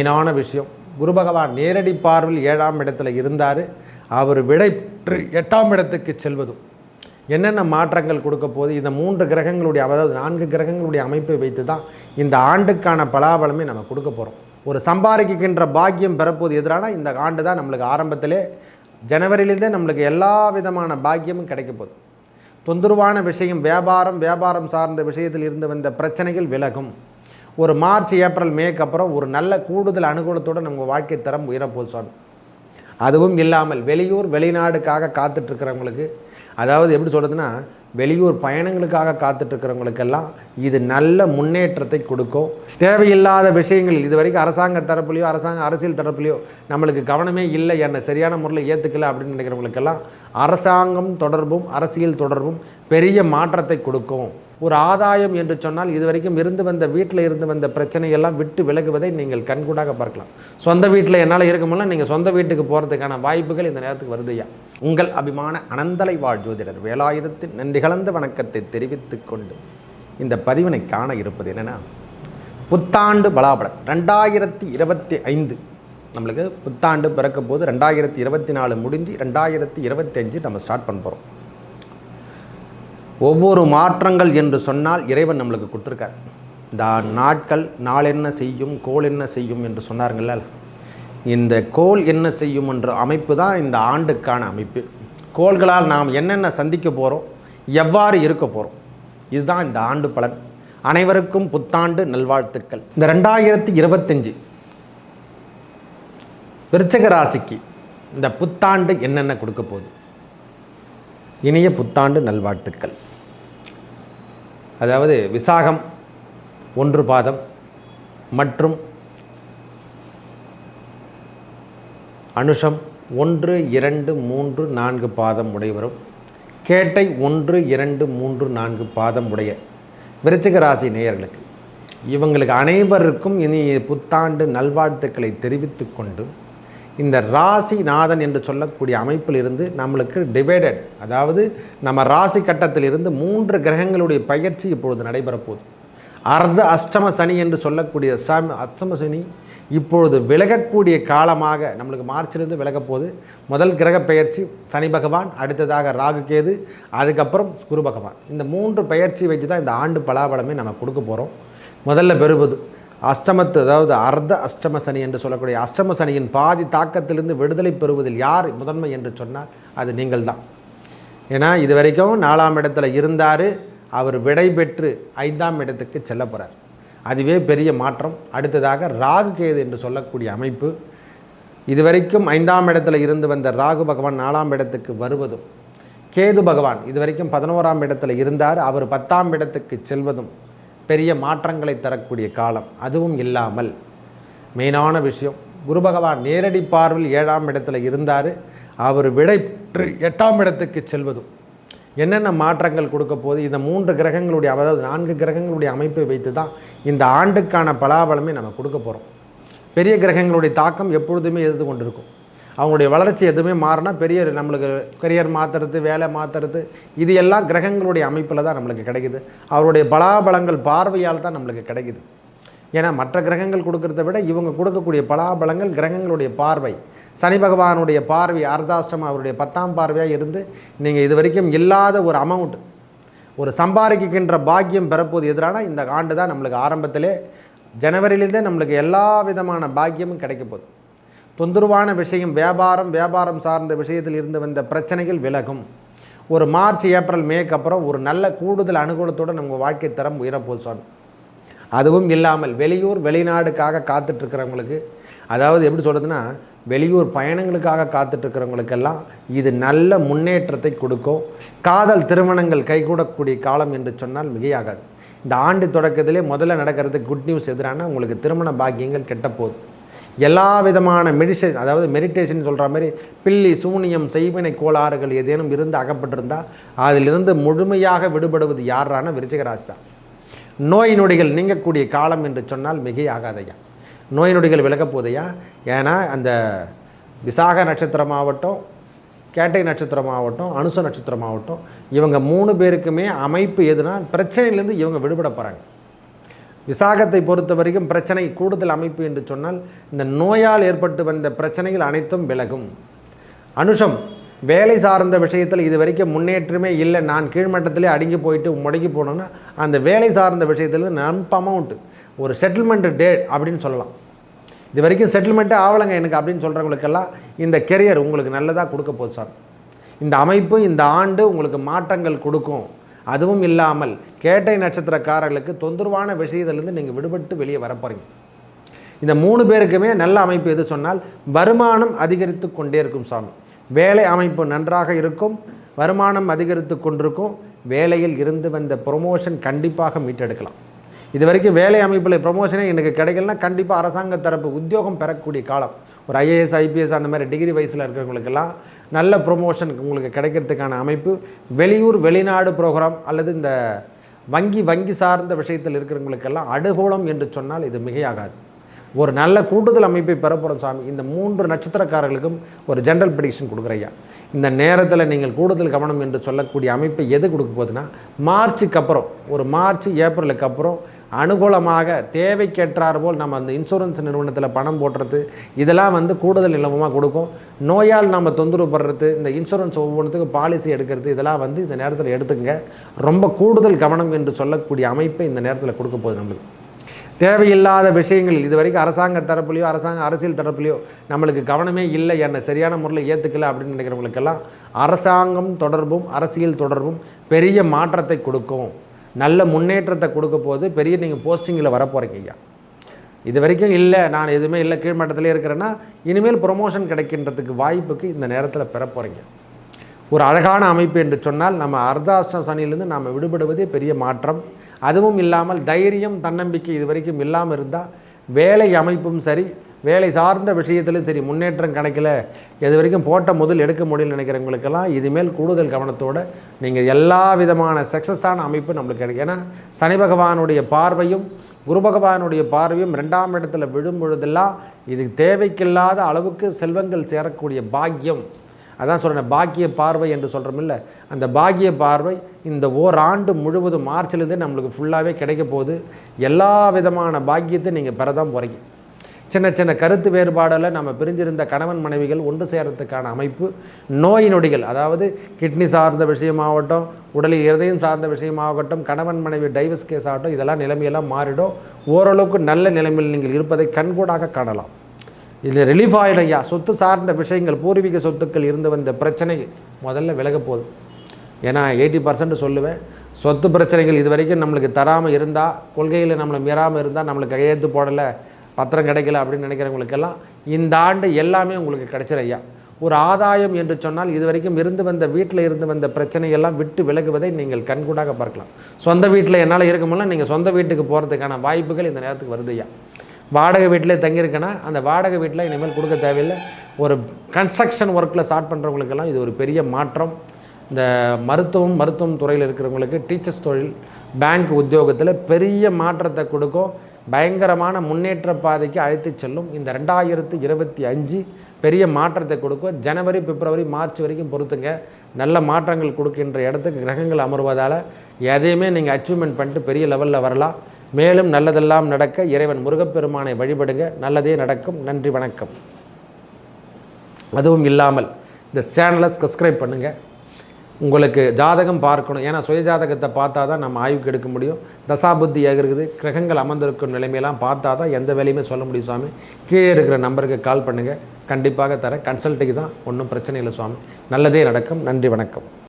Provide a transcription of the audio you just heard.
மெயினான விஷயம். குரு பகவான் நேரடி பார்வையில் ஏழாம் இடத்துல இருந்தார். அவர் விடை எட்டாம் இடத்துக்கு செல்வதும். என்னென்ன மாற்றங்கள் கொடுக்க போது இந்த மூன்று கிரகங்களுடைய அதாவது நான்கு கிரகங்களுடைய அமைப்பை வைத்து தான் இந்த ஆண்டுக்கான பலாபலமே நம்ம கொடுக்க போகிறோம் ஒரு சம்பாதிக்கின்ற பாக்கியம் பெறப்போது எதிரான இந்த ஆண்டு தான் நம்மளுக்கு ஆரம்பத்திலே ஜனவரியிலேருந்தே நம்மளுக்கு எல்லா விதமான பாக்கியமும் கிடைக்க போகுது. தொந்தரவான விஷயம் வியாபாரம் வியாபாரம் சார்ந்த விஷயத்தில் இருந்து வந்த பிரச்சனைகள் விலகும். ஒரு மார்ச் ஏப்ரல் மேக்கு அப்புறம் ஒரு நல்ல கூடுதல் அனுகூலத்தோடு நம்ம வாழ்க்கை தரம் உயரப்போகுது சுவாமி அதுவும் இல்லாமல் வெளியூர் வெளிநாடுக்காக காத்துட்ருக்கிறவங்களுக்கு அதாவது எப்படி சொல்கிறதுனா வெளியூர் பயணங்களுக்காக காத்துட்ருக்கிறவங்களுக்கெல்லாம் இது நல்ல முன்னேற்றத்தை கொடுக்கும். தேவையில்லாத விஷயங்கள் இது வரைக்கும் அரசாங்க தரப்புலையோ அரசாங்க அரசியல் தரப்புலையோ நம்மளுக்கு கவனமே இல்லை என்னை சரியான முறையில் ஏற்றுக்கல அப்படின்னு நினைக்கிறவங்களுக்கெல்லாம் அரசாங்கம் தொடர்பும் அரசியல் தொடர்பும் பெரிய மாற்றத்தை கொடுக்கும். ஒரு ஆதாயம் என்று சொன்னால் இதுவரைக்கும் இருந்து வந்த வீட்டில் இருந்து வந்த பிரச்சனையெல்லாம் விட்டு விலகுவதை நீங்கள் கண்கூடாக பார்க்கலாம். சொந்த வீட்டில் என்னால் இருக்க முடியல நீங்கள் சொந்த வீட்டுக்கு போகிறதுக்கான வாய்ப்புகள் இந்த நேரத்துக்கு வருதுயா உங்கள் அபிமான அனந்தலை வாழ் ஜோதிடர் வேலாயுதத்தின் நன்றிகள். கலந்த வணக்கத்தை தெரிவித்துக் கொண்டு இந்த பதிவினை காண இருப்பது என்னென்னா புத்தாண்டு பலாபலம் ரெண்டாயிரத்தி இருபத்தி ஐந்து. நம்மளுக்கு புத்தாண்டு பிறக்க போது ரெண்டாயிரத்தி இருபத்தி நாலு முடிஞ்சு ரெண்டாயிரத்தி இருபத்தி அஞ்சு நம்ம ஸ்டார்ட் பண்ண போகிறோம் ஒவ்வொரு மாற்றங்கள் என்று சொன்னால் இறைவன் நம்மளுக்கு கொடுத்துருக்கார். இந்த நாட்கள் நாள் என்ன செய்யும் கோல் என்ன செய்யும் என்று சொன்னாருங்கள இந்த கோல் என்ன செய்யும் என்ற அமைப்பு தான் இந்த ஆண்டுக்கான அமைப்பு. கோள்களால் நாம் என்னென்ன சந்திக்க போகிறோம் எவ்வாறு இருக்க போகிறோம் இதுதான் இந்த ஆண்டு பலன். அனைவருக்கும் புத்தாண்டு நல்வாழ்த்துக்கள். இந்த ரெண்டாயிரத்தி இருபத்தஞ்சி விருச்சக ராசிக்கு இந்த புத்தாண்டு என்னென்ன கொடுக்க போகுது? இனிய புத்தாண்டு நல்வாழ்த்துக்கள். அதாவது விசாகம் ஒன்று பாதம் மற்றும் அனுஷம் ஒன்று இரண்டு மூன்று நான்கு பாதம் உடையவரும் கேட்டை ஒன்று இரண்டு மூன்று நான்கு பாதம் உடைய விருச்சிக ராசி நேயர்களுக்கு இவங்களுக்கு அனைவருக்கும் இனி புத்தாண்டு நல்வாழ்த்துக்களை தெரிவித்து கொண்டு இந்த ராசிநாதன் என்று சொல்லக்கூடிய அமைப்பில் இருந்து நம்மளுக்கு டிவைடட் அதாவது நம்ம ராசி கட்டத்திலிருந்து மூன்று கிரகங்களுடைய பயிற்சி இப்பொழுது நடைபெறப்போகுது. அர்த்த அஷ்டம சனி என்று சொல்லக்கூடிய சாமி அஷ்டம சனி இப்பொழுது விலகக்கூடிய காலமாக நம்மளுக்கு மார்ச்சிலிருந்து விலகப்போகுது முதல் கிரக பெயர்ச்சி சனி பகவான் அடுத்ததாக ராகு கேது அதுக்கப்புறம் குரு பகவான். இந்த மூன்று பயிற்சி வச்சு தான் இந்த ஆண்டு பலாபலமே நம்ம கொடுக்க போகிறோம் முதல்ல பெறுவது அஷ்டமத்து அதாவது அர்த்த அஷ்டம சனி என்று சொல்லக்கூடிய அஷ்டம சனியின் பாதி தாக்கத்திலிருந்து விடுதலை பெறுவதில் யார் முதன்மை என்று சொன்னால் அது நீங்கள் தான் ஏன்னா இது வரைக்கும் நாலாம் இடத்துல இருந்தார். அவர் விடை பெற்று ஐந்தாம் இடத்துக்கு செல்ல போகிறார் அதுவே பெரிய மாற்றம். அடுத்ததாக ராகு கேது என்று சொல்லக்கூடிய அமைப்பு. இதுவரைக்கும் ஐந்தாம் இடத்துல இருந்து வந்த ராகு பகவான் நாலாம் இடத்துக்கு வருவதும் கேது பகவான் இதுவரைக்கும் பதினோராம் இடத்துல இருந்தார். அவர் பத்தாம் இடத்துக்கு செல்வதும் பெரிய மாற்றங்களை தரக்கூடிய காலம். அதுவும் இல்லாமல் மெயினான விஷயம் குரு பகவான் நேரடி பார்வையில் ஏழாம் இடத்துல இருந்தார். அவர் விடை எட்டாம் இடத்துக்கு செல்வதும் என்னென்ன மாற்றங்கள் கொடுக்க போகுது? இந்த மூன்று கிரகங்களுடைய அதாவது நான்கு கிரகங்களுடைய அமைப்பை வைத்து தான் இந்த ஆண்டுக்கான பலாபலமே நம்ம கொடுக்க போகிறோம் பெரிய கிரகங்களுடைய தாக்கம் எப்பொழுதுமே எதிர்த்து கொண்டிருக்கும். அவங்களுடைய வளர்ச்சி எதுவுமே மாறினா பெரிய நம்மளுக்கு கரியர் மாற்றுறது வேலை மாற்றுறது இது எல்லாம் கிரகங்களுடைய அமைப்பில் தான் நம்மளுக்கு கிடைக்குது. அவருடைய பலாபலங்கள் பார்வையால் தான் நம்மளுக்கு கிடைக்குது. ஏன்னா மற்ற கிரகங்கள் கொடுக்கறத விட இவங்க கொடுக்கக்கூடிய பலாபலங்கள் கிரகங்களுடைய பார்வை. சனி பகவானுடைய பார்வை அர்த்தாஷ்டமம் அவருடைய பத்தாம் பார்வையாக இருந்து நீங்கள் இது வரைக்கும் இல்லாத ஒரு அமௌண்ட் ஒரு சம்பாதிக்கின்ற பாக்கியம் பெறப்போது எதிரான இந்த ஆண்டு தான் நம்மளுக்கு ஆரம்பத்திலே ஜனவரியிலேருந்தே நம்மளுக்கு எல்லா விதமான பாக்கியமும் கிடைக்க போகுது. தொந்தரவான விஷயம் வியாபாரம் வியாபாரம் சார்ந்த விஷயத்தில் இருந்து வந்த பிரச்சனைகள் விலகும். ஒரு மார்ச் ஏப்ரல் மேக்கு அப்புறம் ஒரு நல்ல கூடுதல் அனுகூலத்தோடு நம்ம வாழ்க்கை தரம் உயரப்போகுது சுவாமி அதுவும் இல்லாமல் வெளியூர் வெளிநாடுக்காக காத்துட்ருக்கிறவங்களுக்கு அதாவது எப்படி சொல்கிறதுனா வெளியூர் பயணங்களுக்காக காத்துட்ருக்கிறவங்களுக்கெல்லாம் இது நல்ல முன்னேற்றத்தை கொடுக்கும். காதல் திருமணங்கள் கைகூடக்கூடிய காலம் என்று சொன்னால் மிகையாகாது. இந்த ஆண்டு தொடக்கத்திலே முதல்ல நடக்கிறது குட் நியூஸ் எதிரான உங்களுக்கு திருமண பாக்கியங்கள் கெட்ட போகுது எல்லா விதமான மெடிசன் அதாவது மெடிடேஷன் சொல்கிற மாதிரி பில்லி சூனியம் செய்வினை கோளாறுகள் ஏதேனும் இருந்து அகப்பட்டிருந்தால் அதிலிருந்து முழுமையாக விடுபடுவது யாரான விருச்சிகராசி தான் நோய் நொடிகள் நீங்கக்கூடிய காலம் என்று சொன்னால் மிகையாகாதையா நோய் நொடிகள் விலகப் போதையா ஏன்னா அந்த விசாக நட்சத்திரமாகட்டும் கேட்டை நட்சத்திரமாகட்டும் அனுச நட்சத்திரமாகட்டும் இவங்க மூணு பேருக்குமே அமைப்பு எதுனா பிரச்சனையிலேருந்து இவங்க விடுபட போகிறாங்க விசாகத்தை பொறுத்த வரைக்கும் பிரச்சனை கூடுதல் அமைப்பு என்று சொன்னால் இந்த நோயால் ஏற்பட்டு வந்த பிரச்சனைகள் அனைத்தும் விலகும். அனுஷம் வேலை சார்ந்த விஷயத்தில் இது வரைக்கும் முன்னேற்றமே இல்லை. நான் கீழ்மட்டத்திலே அடுங்கி போயிட்டு முடங்கி போனோன்னா அந்த வேலை சார்ந்த விஷயத்தில் நம்ப அமௌண்ட்டு ஒரு செட்டில்மெண்ட் டேட் அப்படின்னு சொல்லலாம். இது வரைக்கும் செட்டில்மெண்ட்டே ஆகலைங்க எனக்கு அப்படின்னு சொல்கிறவங்களுக்கெல்லாம் இந்த கெரியர் உங்களுக்கு நல்லதாக கொடுக்க போகுது சார். இந்த அமைப்பு இந்த ஆண்டு உங்களுக்கு மாற்றங்கள் கொடுக்கும். அதுவும் இல்லாமல் கேட்டை நட்சத்திரக்காரர்களுக்கு தொந்தரவான விஷயத்திலேருந்து நீங்கள் விடுபட்டு வெளியே வரப்போறீங்க இந்த மூணு பேருக்குமே நல்ல அமைப்பு எது சொன்னால் வருமானம் அதிகரித்து கொண்டே இருக்கும் சாமி. வேலை அமைப்பு நன்றாக இருக்கும் வருமானம் அதிகரித்து கொண்டிருக்கும் வேலையில் இருந்து வந்த ப்ரொமோஷன் கண்டிப்பாக மீட்டெடுக்கலாம். இது வரைக்கும் வேலை அமைப்பில் ப்ரொமோஷனே எனக்கு கிடைக்கலனா கண்டிப்பாக அரசாங்க தரப்பு உத்தியோகம் பெறக்கூடிய காலம். ஒரு ஐஏஎஸ் ஐபிஎஸ் அந்த மாதிரி டிகிரி வயசில் இருக்கிறவங்களுக்கெல்லாம் நல்ல ப்ரொமோஷன் உங்களுக்கு கிடைக்கிறதுக்கான அமைப்பு. வெளியூர் வெளிநாடு ப்ரோக்ராம் அல்லது இந்த வங்கி வங்கி சார்ந்த விஷயத்தில் இருக்கிறவங்களுக்கெல்லாம் அனுகூலம் என்று சொன்னால் இது மிகையாகாது. ஒரு நல்ல கூடுதல் அமைப்பை பெறப்போகிறோம் சாமி. இந்த மூன்று நட்சத்திரக்காரர்களுக்கும் ஒரு ஜென்ரல் ப்ரிடிக்ஷன் கொடுக்குறையா இந்த நேரத்தில் நீங்கள் கூடுதல் கவனம் என்று சொல்லக்கூடிய அமைப்பை எது கொடுக்க போகுதுன்னா மார்ச்சுக்கு அப்புறம் ஒரு மார்ச் ஏப்ரலுக்கு அப்புறம் அனுகூலமாக தேவைக்கேற்றார் போல் நம்ம அந்த இன்சூரன்ஸ் நிறுவனத்தில் பணம் போடுறது இதெல்லாம் வந்து கூடுதல் நிலவமாக கொடுக்கும். நோயால் நம்ம தொந்தரவு படுறது இந்த இன்சூரன்ஸ் ஒவ்வொன்றுத்துக்கும் பாலிசி எடுக்கிறது இதெல்லாம் வந்து இந்த நேரத்தில் எடுத்துங்க ரொம்ப கூடுதல் கவனம் என்று சொல்லக்கூடிய அமைப்பை இந்த நேரத்தில் கொடுக்க போகுது நம்மளுக்கு. தேவையில்லாத விஷயங்கள் இது வரைக்கும் அரசாங்க தரப்புலையோ அரசாங்க அரசியல் தரப்புலையோ நம்மளுக்கு கவனமே இல்லை என்னை சரியான முறையில் ஏற்றுக்கல அப்படின்னு நினைக்கிறவங்களுக்கெல்லாம் அரசாங்கம் தொடர்பும் அரசியல் தொடர்பும் பெரிய மாற்றத்தை கொடுக்கும். நல்ல முன்னேற்றத்தை கொடுக்க போது பெரிய நீங்கள் போஸ்டிங்கில் வரப்போகிறீங்க ஐயா. இது வரைக்கும் இல்லை நான் எதுவுமே இல்லை கீழ்மட்டத்திலே இருக்கிறேன்னா இனிமேல் ப்ரொமோஷன் கிடைக்கின்றதுக்கு வாய்ப்புக்கு இந்த நேரத்தில் பெற போகிறீங்க ஒரு அழகான அமைப்பு என்று சொன்னால் நம்ம அர்த்தாஷ்டம் சனியிலிருந்து நாம் விடுபடுவதே பெரிய மாற்றம். அதுவும் இல்லாமல் தைரியம் தன்னம்பிக்கை இது வரைக்கும் இல்லாமல் இருந்தால் வேலை அமைப்பும் சரி வேலை சார்ந்த விஷயத்திலும் சரி முன்னேற்றம் கிடைக்கல இது வரைக்கும் போட்ட முதல் எடுக்க முடியல நினைக்கிறவங்களுக்கெல்லாம் இதுமேல் கூடுதல் கவனத்தோடு நீங்கள் எல்லா விதமான சக்ஸஸான அமைப்பு நம்மளுக்கு கிடைக்கும். ஏன்னா சனி பகவானுடைய பார்வையும் குரு பகவானுடைய பார்வையும் ரெண்டாம் இடத்துல விழும் பொழுதெல்லாம் இது தேவைக்கில்லாத அளவுக்கு செல்வங்கள் சேரக்கூடிய பாக்கியம். அதான் சொல்கிறேன் பாக்கிய பார்வை என்று சொல்கிறோமில்ல அந்த பாக்கிய பார்வை இந்த ஓராண்டு முழுவதும் மார்ச்லேருந்தே நம்மளுக்கு ஃபுல்லாகவே கிடைக்க போகுது. எல்லா விதமான பாக்கியத்தை நீங்கள் பெற தான் போகிறீங்க சின்ன சின்ன கருத்து வேறுபாடில் நம்ம பிரிஞ்சிருந்த கணவன் மனைவிகள் ஒன்று சேரத்துக்கான அமைப்பு நோய் நொடிகள் அதாவது கிட்னி சார்ந்த விஷயமாகட்டும் உடலில் இருதயம் சார்ந்த விஷயமாகட்டும் கணவன் மனைவி டைவர்ஸ் கேஸ் ஆகட்டும் இதெல்லாம் நிலைமையெல்லாம் மாறிடும். ஓரளவுக்கு நல்ல நிலைமையில் நீங்கள் இருப்பதை கண்கூடாக காணலாம். இதில் ரிலீஃப் ஆகிடும் ஐயா சொத்து சார்ந்த விஷயங்கள் பூர்வீக சொத்துக்கள் இருந்து வந்த பிரச்சனை முதல்ல விலக போகுது. ஏன்னா எயிட்டி பர்சன்ட் சொல்லுவேன் சொத்து பிரச்சனைகள் இது வரைக்கும் நம்மளுக்கு தராமல் இருந்தால் கொள்கையில் நம்மளை மீறாமல் இருந்தால் நம்மளுக்கு கையெழுத்து போடலை பத்திரம் கிடைக்கல அப்படின்னு நினைக்கிறவங்களுக்கெல்லாம் இந்த ஆண்டு எல்லாமே உங்களுக்கு கிடைச்சிரு ஐயா. ஒரு ஆதாயம் என்று சொன்னால் இது வரைக்கும் இருந்து வந்த வீட்டில் இருந்து வந்த பிரச்சனையெல்லாம் விட்டு விலகுவதை நீங்கள் கண்கூடாக பார்க்கலாம். சொந்த வீட்டில் என்னால் இருக்க முடியல நீங்கள் சொந்த வீட்டுக்கு போகிறதுக்கான வாய்ப்புகள் இந்த நேரத்துக்கு வருது ஐயா. வாடகை வீட்டிலே தங்கியிருக்கேன்னா அந்த வாடகை வீட்டில் இனிமேல் கொடுக்க தேவையில்லை. ஒரு கன்ஸ்ட்ரக்ஷன் ஒர்க்கில் ஸ்டார்ட் பண்ணுறவங்களுக்கெல்லாம் இது ஒரு பெரிய மாற்றம். இந்த மருத்துவம் மருத்துவம் துறையில் இருக்கிறவங்களுக்கு டீச்சர்ஸ் தொழில் பேங்க் உத்தியோகத்தில் பெரிய மாற்றத்தை கொடுக்கும். பயங்கரமான முன்னேற்ற பாதைக்கு அழைத்து செல்லும். இந்த ரெண்டாயிரத்து இருபத்தி அஞ்சு பெரிய மாற்றத்தை கொடுக்கும். ஜனவரி பிப்ரவரி மார்ச் வரைக்கும் பொறுத்துங்க. நல்ல மாற்றங்கள் கொடுக்கின்ற இடத்துக்கு கிரகங்கள் அமர்வதால் எதையுமே நீங்கள் அச்சீவ்மெண்ட் பண்ணிட்டு பெரிய லெவலில் வரலாம். மேலும் நல்லதெல்லாம் நடக்க இறைவன் முருகப்பெருமானை வழிபடுங்க. நல்லதே நடக்கும். நன்றி வணக்கம். அதுவும் இல்லாமல் இந்த சேனலை சப்ஸ்கிரைப் பண்ணுங்கள் உங்களுக்கு ஜாதகம் பார்க்கணும். ஏன்னா சுய ஜாதகத்தை பார்த்தா தான் நம்ம ஆய்வுக்கு எடுக்க முடியும். தசாபுத்தி இருக்குது கிரகங்கள் அமர்ந்திருக்கும் நிலைமையெல்லாம் பார்த்தா தான் எந்த வேலையுமே சொல்ல முடியும் சுவாமி. கீழே இருக்கிற நம்பருக்கு கால் பண்ணுங்கள் கண்டிப்பாக தரேன். கன்சல்ட்டுக்கு தான் ஒன்றும் பிரச்சனை இல்லை சுவாமி. நல்லதே நடக்கும். நன்றி வணக்கம்.